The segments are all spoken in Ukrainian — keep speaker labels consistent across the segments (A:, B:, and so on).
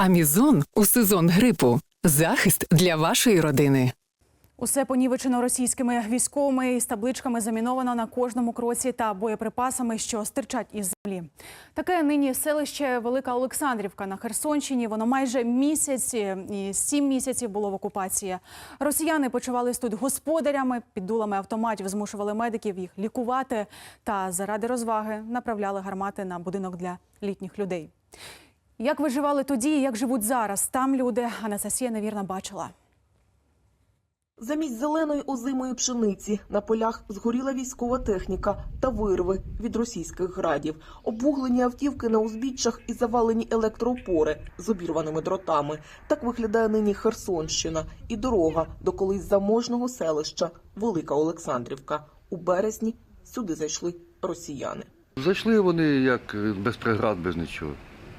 A: Амізон у сезон грипу. Захист для вашої родини.
B: Усе понівечено російськими військовими із табличками заміновано на кожному кроці та боєприпасами, що стирчать із землі. Таке нині селище Велика Олександрівка на Херсонщині. Воно майже місяць і сім місяців було в окупації. Росіяни почувались тут господарями, під дулами автоматів змушували медиків їх лікувати та заради розваги направляли гармати на будинок для літніх людей. Як виживали тоді, і як живуть зараз? Там люди Анастасія невірно бачила.
C: Замість зеленої озимої пшениці на полях згоріла військова техніка та вирви від російських градів, обвуглені автівки на узбіччях і завалені електроопори з обірваними дротами. Так виглядає нині Херсонщина і дорога до колись заможного селища Велика Олександрівка. У березні сюди зайшли росіяни.
D: Зайшли вони як без преград, без нічого.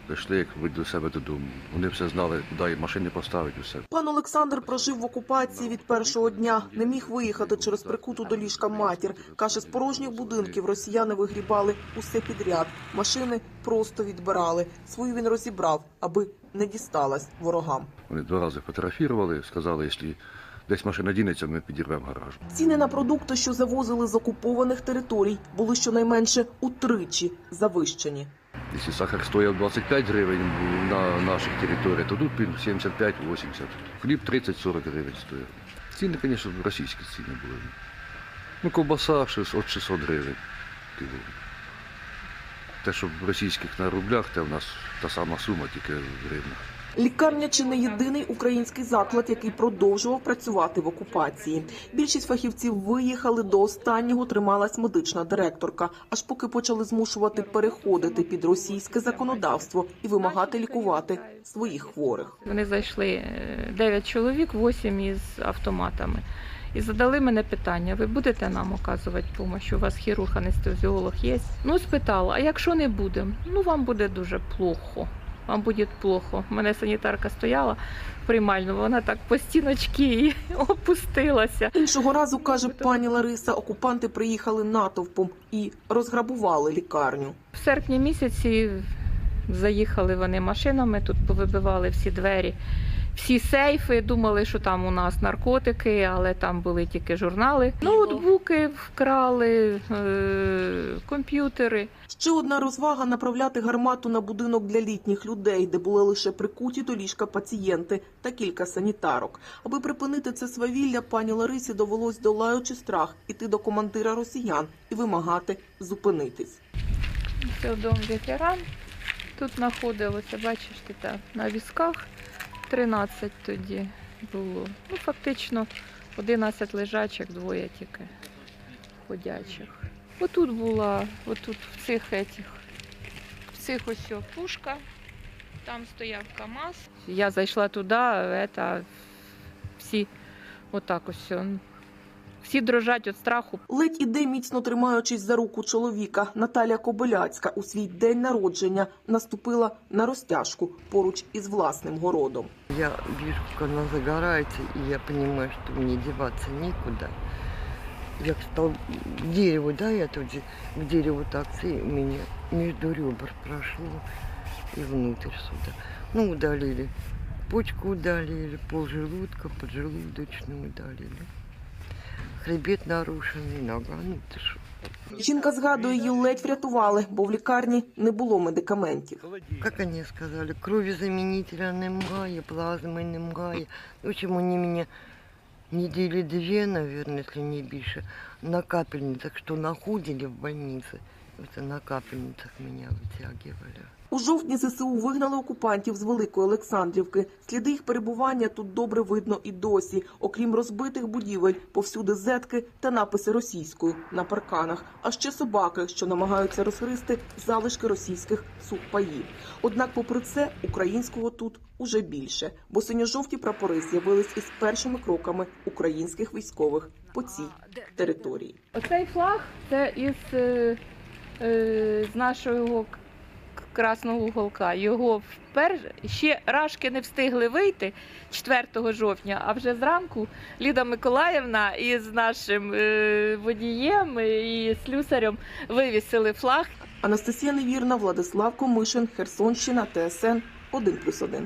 D: Зайшли як ви до себе додому. Вони все знали, куди машини поставити, усе.
C: Пан Олександр прожив в окупації від першого дня. Не міг виїхати через прикуту до ліжка матір. Каже, з порожніх будинків росіяни вигрібали усе підряд. Машини просто відбирали. Свою він розібрав, аби не дісталась ворогам.
D: Вони два рази фотографували, сказали, якщо десь машина дінеться, ми підірвемо гараж.
C: Ціни на продукти, що завозили з окупованих територій, були щонайменше утричі завищені.
D: Якщо сахар стояв 25 гривень на наших територіях, то тут 75-80. Хліб 30-40 гривень стоїв. Ціни, звісно, російські ціни були. Ну, ковбаса от 600 гривень. Те, що в російських на рублях, те в нас та сама сума, тільки в гривнях.
C: Лікарня чи не єдиний український заклад, який продовжував працювати в окупації. Більшість фахівців виїхали до останнього. Трималась медична директорка, аж поки почали змушувати переходити під російське законодавство і вимагати лікувати своїх хворих.
E: Вони зайшли е, 9 чоловік, 8 із автоматами. І задали мене питання: ви будете нам оказувати допомогу? У вас хірург, анестезіолог є? Ну, спитала, а якщо не будемо? Ну, вам буде дуже плохо. Вам буде плохо. У мене санітарка стояла в приймальному, вона так по стіночки і опустилася.
C: Іншого разу каже пані Лариса, окупанти приїхали натовпом і розграбували лікарню.
E: В серпні місяці заїхали вони машинами, тут повибивали всі двері, всі сейфи. Думали, що там у нас наркотики, але там були тільки журнали. Ноутбуки вкрали, е- комп'ютери.
C: Ще одна розвага направляти гармату на будинок для літніх людей, де були лише прикуті до ліжка пацієнти та кілька санітарок. Аби припинити це свавілля, пані Ларисі довелось, долаючи страх, іти до командира росіян і вимагати зупинитись.
E: Це дом ветеран. Тут знаходилося, бачиш, ти там на візках 13 тоді було. Ну, фактично 11 лежачих, двоє тільки ходячих. Отут була, отут в цих етіх, в цих ось пушка, там стояв КАМАЗ. Я зайшла туди, это, всі отак ось. Всі дрожать від страху.
C: Ледь іде, міцно тримаючись за руку чоловіка, Наталя Кобиляцька у свій день народження наступила на розтяжку поруч із власним городом.
F: Я вижу, как она загорается, и я понимаю, что мне деваться некуда. Я к дереву, да, я тут же к дереву так, и меня между ребер прошло и внутрь сюда. Ну, удалили. Почку удалили, полжелудка, поджелудочную удалили Хребет нарушений, нога, ну ты что.
C: Жінка згадує, її ледь врятували, бо в лікарні не було медикаментів.
F: Как они сказали, крови заменителя немає, плазми немає. В общем, они меня недели две, наверное, если не більше, на капельницах, что находили в больнице. Это на капельницах меня вытягивали.
C: У жовтні ЗСУ вигнали окупантів з Великої Олександрівки. Сліди їх перебування тут добре видно і досі. Окрім розбитих будівель, повсюди зетки та написи російською на парканах, а ще собаки, що намагаються розгризти залишки російських сухпаїв. Однак, попри це, українського тут уже більше, бо синьо-жовті прапори з'явились із першими кроками українських військових по цій території.
E: Оцей флаг це із е, е, з нашого красного уголка. Його впер... ще рашки не встигли вийти 4 жовтня, а вже зранку Ліда Миколаївна із нашим е, водієм і слюсарем вивісили флаг
C: Анастасія Невірна, Владислав Комишин, Херсонщина, ТСН 1+,1.